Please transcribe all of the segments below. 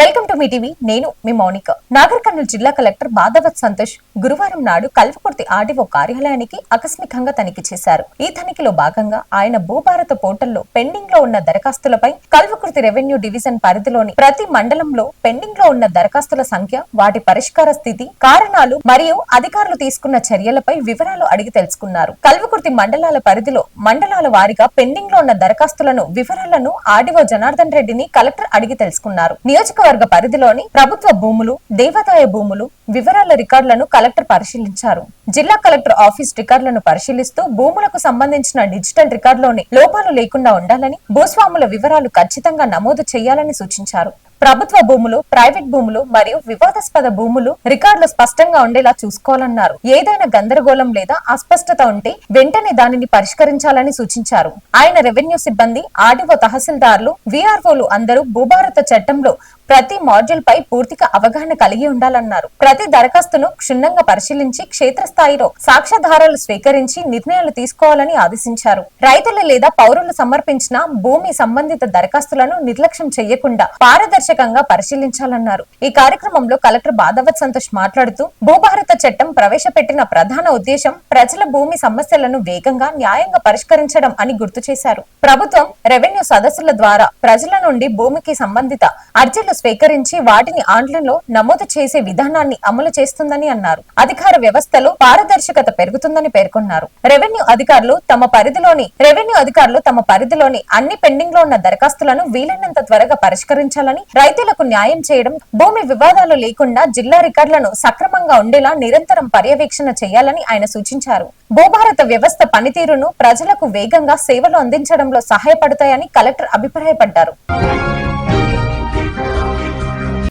Welcome to me TV. నేను మీ మౌనిక. నాగర్ కర్నూలు జిల్లా collector Badavath Santosh గురువారం నాడు కల్వకుర్తి ఆర్డీఓ కార్యాలయానికి ఆకస్మికంగా తనిఖీ చేశారు. ఈ తనిఖీలో భాగంగా ఆయన భూభారత పోర్టల్లో పెండింగ్లో ఉన్న దరఖాస్తులపై కల్వకుర్తి రెవెన్యూ డివిజన్ పరిధిలోని ప్రతి మండలంలో పెండింగ్లో ఉన్న దరఖాస్తుల సంఖ్య వాటి పరిష్కార స్థితి కారణాలు మరియు అధికారులు తీసుకున్న చర్యలపై వివరాలు అడిగి తెలుసుకున్నారు. కల్వకుర్తి మండలాల పరిధిలో మండలాల వారీగా పెండింగ్లో ఉన్న దరఖాస్తులను వివరాలను ఆర్డీఓ జనార్దన్ రెడ్డిని కలెక్టర్ అడిగి తెలుసుకున్నారు. నియోజకవర్గ పరిధిలోని ప్రభుత్వ భూములు దేవాదాయ భూములు వివరాల రికార్డులను కలెక్టర్ పరిశీలించారు. జిల్లా కలెక్టర్ ఆఫీస్ రికార్డులను పరిశీలిస్తూ భూములకు సంబంధించిన డిజిటల్ రికార్డులోని లోపాలు లేకుండా ఉండాలని భూస్వాముల వివరాలు ఖచ్చితంగా నమోదు చేయాలని సూచించారు. ప్రభుత్వ భూములు ప్రైవేట్ భూములు మరియు వివాదాస్పద భూములు రికార్డులు స్పష్టంగా ఉండేలా చూసుకోవాలన్నారు. ఏదైనా గందరగోళం లేదా అస్పష్టత ఉంటే వెంటనే దానిని పరిష్కరించాలని సూచించారు. ఆయన రెవెన్యూ సిబ్బంది ఆర్డీఓ తహసీల్దార్లు వీఆర్ఓలు అందరూ భూభారత చట్టంలో ప్రతి మాడ్యూల్ పై పూర్తిగా అవగాహన కలిగి ఉండాలన్నారు. ప్రతి దరఖాస్తును క్షుణ్ణంగా పరిశీలించి క్షేత్రస్థాయిలో సాక్ష్యాధారాలు స్వీకరించి నిర్ణయాలు తీసుకోవాలని ఆదేశించారు. రైతులు లేదా పౌరులు సమర్పించిన భూమి సంబంధిత దరఖాస్తులను నిర్లక్ష్యం చేయకుండా పారదర్శకంగా పరిశీలించాలన్నారు. ఈ కార్యక్రమంలో కలెక్టర్ బాధవత్ సంతోష్ మాట్లాడుతూ భూభారత చట్టం ప్రవేశపెట్టిన ప్రధాన ఉద్దేశం ప్రజల భూమి సమస్యలను వేగంగా న్యాయంగా పరిష్కరించడం అని గుర్తు చేశారు. ప్రభుత్వం రెవెన్యూ సదస్సుల ద్వారా ప్రజల నుండి భూమికి సంబంధిత అర్జీలు స్వీకరించి వాటిని ఆన్లైన్లో నమోదు చేసే విధానాన్ని అమలు చేస్తుందని అన్నారు. అధికార వ్యవస్థలో పారదర్శకత పెరుగుతుందని పేర్కొన్నారు. రెవెన్యూ అధికారులు తమ పరిధిలోని రెవెన్యూ అధికారులు తమ పరిధిలోని అన్ని పెండింగ్లో ఉన్న దరఖాస్తులను వీలైనంత త్వరగా పరిష్కరించాలని రైతులకు న్యాయం చేయడం భూమి వివాదాలు లేకుండా జిల్లా రికార్డులను సక్రమంగా ఉండేలా నిరంతరం పర్యవేక్షణ చేయాలని ఆయన సూచించారు. భూభారత వ్యవస్థ పనితీరును ప్రజలకు వేగంగా సేవలు అందించడంలో సహాయపడతాయని కలెక్టర్ అభిప్రాయపడ్డారు.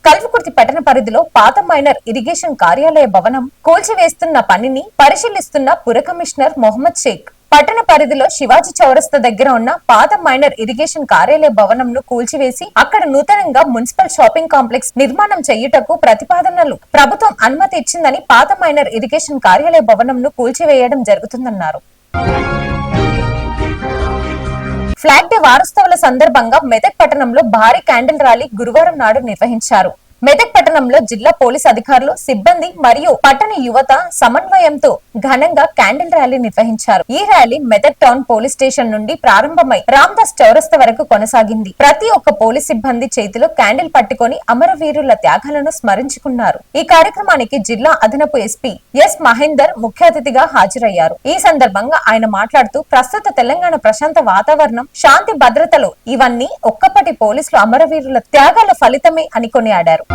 కల్వకుర్తి పట్టణ పరిధిలో పాత మైనర్ ఇరిగేషన్ కార్యాలయ భవనం కూల్చివేస్తున్న పనిని పరిశీలిస్తున్న పుర కమిషనర్ మొహమ్మద్ షేక్. పట్టణ పరిధిలో శివాజీ చౌరస్తా దగ్గర ఉన్న పాత మైనర్ ఇరిగేషన్ కార్యాలయ భవనంను కూల్చివేసి అక్కడ నూతనంగా మున్సిపల్ షాపింగ్ కాంప్లెక్స్ నిర్మాణం చేయుటకు ప్రతిపాదనలు ప్రభుత్వం అనుమతి ఇచ్చిందని పాత మైనర్ ఇరిగేషన్ కార్యాలయ భవనంను కూల్చివేయడం జరుగుతుందన్నారు. ఫ్లాగ్ డే వారోత్సవాల సందర్భంగా మెదక్ పట్టణంలో భారీ క్యాండిల్ ర్యాలీ గురువారం నాడు నిర్వహించారు. మెదక్ పట్టణంలో జిల్లా పోలీస్ అధికారులు సిబ్బంది మరియు పట్టణ యువత సమన్వయంతో ఘనంగా క్యాండిల్ ర్యాలీ నిర్వహించారు. ఈ rally Medak town police station నుండి ప్రారంభమై రామ్దాస్ చౌరస్త వరకు కొనసాగింది. ప్రతి ఒక్క పోలీస్ సిబ్బంది చేతిలో క్యాండిల్ పట్టుకొని అమరవీరుల త్యాగాలను స్మరించుకున్నారు. ఈ కార్యక్రమానికి జిల్లా అదనపు ఎస్పీ ఎస్ మహేందర్ ముఖ్య అతిథిగా హాజరయ్యారు. ఈ సందర్భంగా ఆయన మాట్లాడుతూ ప్రస్తుత తెలంగాణ ప్రశాంత వాతావరణం శాంతి భద్రతలు ఇవన్నీ ఒక్కప్పటి పోలీసులు అమరవీరుల త్యాగాల ఫలితమే అని కొనియాడారు.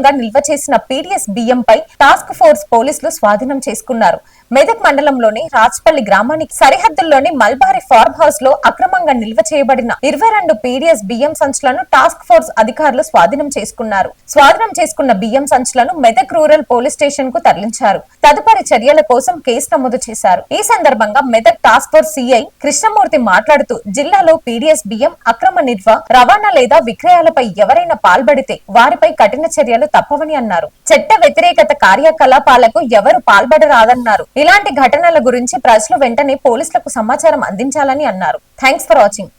అక్రమంగా నిల్వ చేసిన పీడిఎస్ బియ్యంపై టాస్క్ ఫోర్స్ పోలీసులు స్వాధీనం చేసుకున్నారు. మెదక్ మండలంలోని రాజ్పల్లి గ్రామానికి సరిహద్దుల్లోని మల్బారి ఫార్మ్ హౌస్లో అక్రమంగా నిల్వ చేయబడిన ఇరవై రెండు పీడిఎస్ బియ్యం సంచులను టాస్క్ ఫోర్స్ అధికారులు స్వాధీనం చేసుకున్నారు. స్వాధీనం చేసుకున్న బియ్యం సంచులను మెదక్ రూరల్ పోలీస్ స్టేషన్కు తరలించారు. తదుపరి చర్యల కోసం కేసు నమోదు చేశారు. ఈ సందర్భంగా Medak task force CI Krishnamurthy మాట్లాడుతూ జిల్లాలో పీడిఎస్ బియ్యం అక్రమ నిల్వ రవాణా లేదా విక్రయాలపై ఎవరైనా పాల్పడితే వారిపై కఠిన చర్యలు తప్పవని అన్నారు. చట్ట వ్యతిరేకత కార్యకలాపాలకు ఎవరు పాల్పడరాదన్నారు. ఇలాంటి ఘటనల గురించి ప్రజలు వెంటనే పోలీసులకు సమాచారం అందించాలని అన్నారు. Thanks for watching.